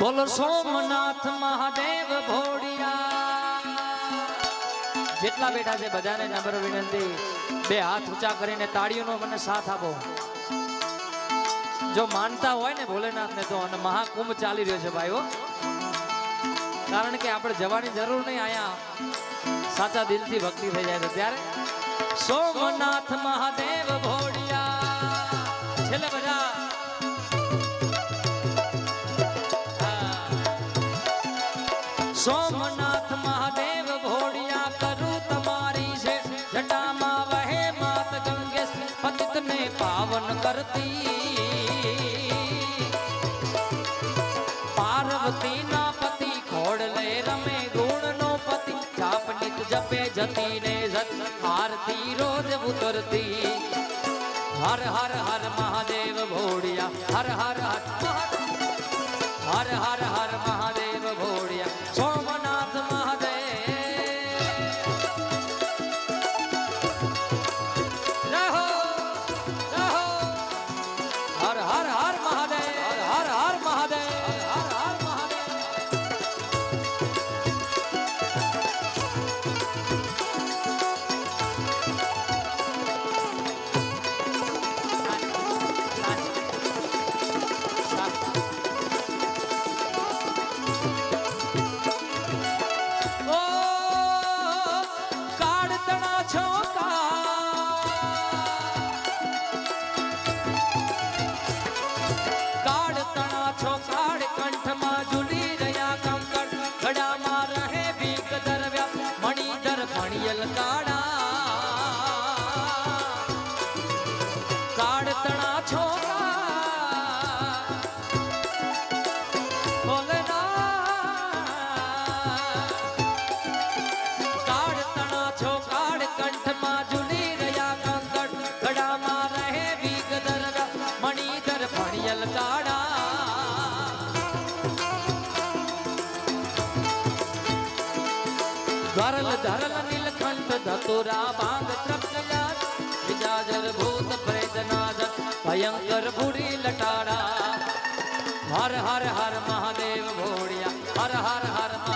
બોલો સોમનાથ મહાદેવ ભોડિયા જેટલા બેઠા છે બધાને નંબર વિનંતી. બે હાથ ઊંચા કરીને તાળીઓનો મને સાથ આપો. જો માનતા હોય ને ભોલેનાથને તો અને મહાકુંભ ચાલી રહ્યો છે ભાઈઓ. કારણ કે આપણે જવાની જરૂર નહીં, અહીંયા સાચા દિલથી ભક્તિ થઈ જાય તો ત્યારે સોમનાથ મહાદેવ ભોડિયા છેલ્લે બધા સોમનાથ મહાદેવ ભોળિયા કરું તમારી છે. જટામાં વહે માત ગંગે પતિતને પાવન કરતી. પાર્વતી ના પતિ ખોડલે રમે ગુણ નો પતિ જાપનિત જપે જતી ને જત આરતી રોજ ઉતરતી. હર હર હર મહાદેવ ભોળિયા હર હર હર હર હર હર મહાદેવ. ભણિયલ કાળા. કાળતણા છોકા ભોલેનાથ કાળ તણા છો કાળ કંઠમાં ઝૂલી રહ્યા કંકણ. ગળામાં રહે વિગદર મણિધર ભણિયલ કાળા. ધરલ ધરલ નીલકંઠ ધતુરા બાંધ ત્રકયા વિજાજર ભૂત પ્રેતનાથ ભયંકર ભૂરી લટાડા હર હર હર મહાદેવ ભોળિયા હર હર હર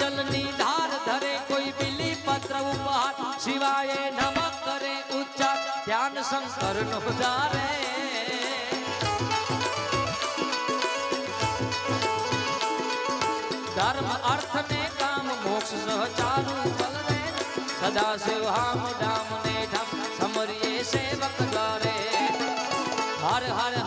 જલની ધાર ધરે કોઈ બિલી પત્ર ઉપહાર. શિવાય નમ કરે ઉચ્ચાર, ધ્યાન શંકર નો ધારે ધર્મ અર્થ ને કામ, મોક્ષ સહચારું બલરે. સદા શિવ હામ ડામ ને ઢમ, સમરીએ સેવક દ્વારે હર હર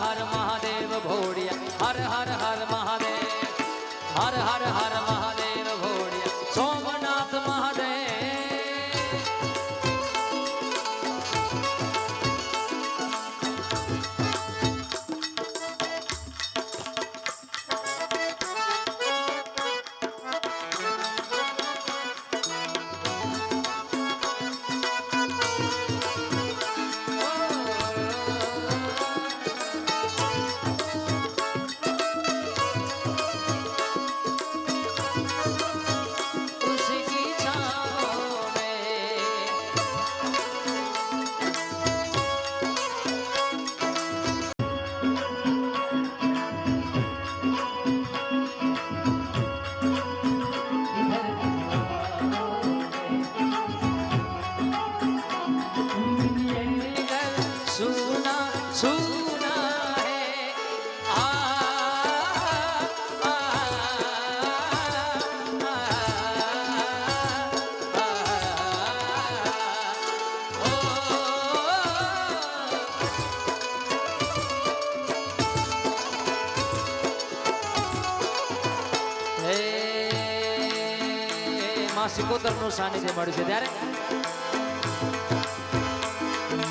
સિકોતરનું સાનિધ્ય મળ્યું છે ત્યારે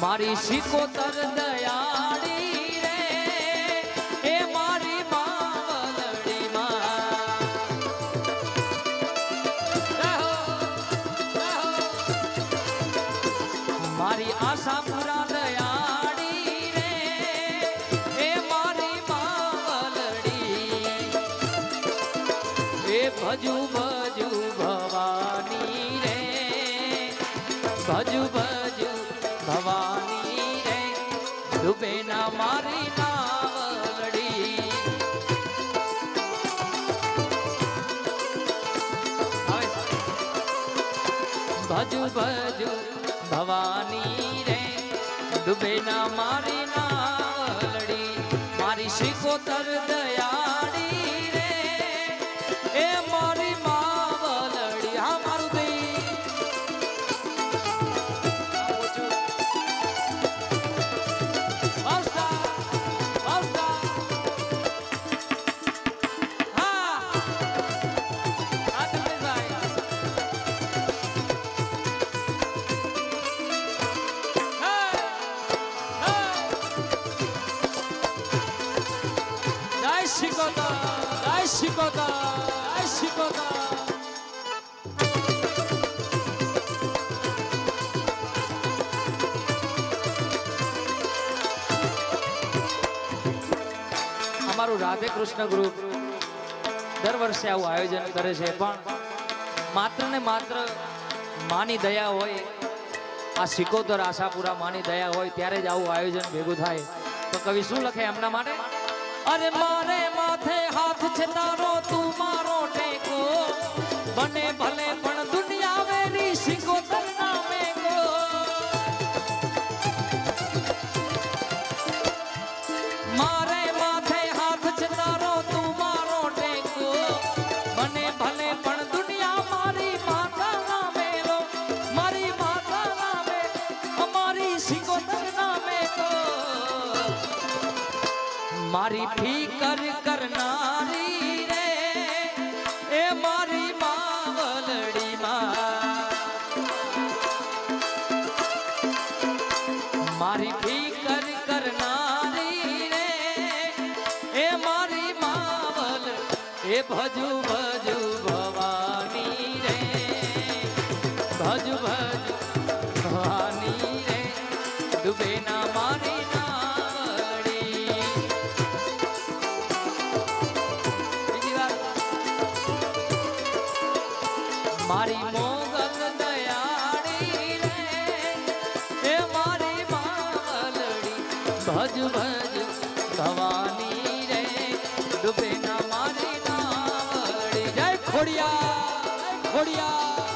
મારી સિકોતર દયા ભજુ ભજુ ભવાની રે. ભજુ ભજુ ભવાની રે. ડૂબે ના મારી નાવડી ભજુ ભજુ ભવાની રે. ડૂબે ના મારી નાવડી મારી શીખો દયાળી અમારું રાધે કૃષ્ણ ગ્રુપ દર વર્ષે આવું આયોજન કરે છે, પણ માત્ર ને માત્ર માની દયા હોય, આ સિકોતર આશાપુરા માની દયા હોય, ત્યારે જ આવું આયોજન ભેગું થાય. તો કવિ શું લખે એમના માટે? અરે મારે માથે હાથ છે તારો, તું મારી ફીકર કરનારી રે, એ મારી માવલડી માં મારી ફીકર કરનારી રે, એ મારી માવલ, એ ભજુ ભજુ ભવાની રે, ભજુ ભજુ ભજ ભજ ભવાની રે. ડૂબે ના મારી નાવડી જય ખોડિયા ખોડિયા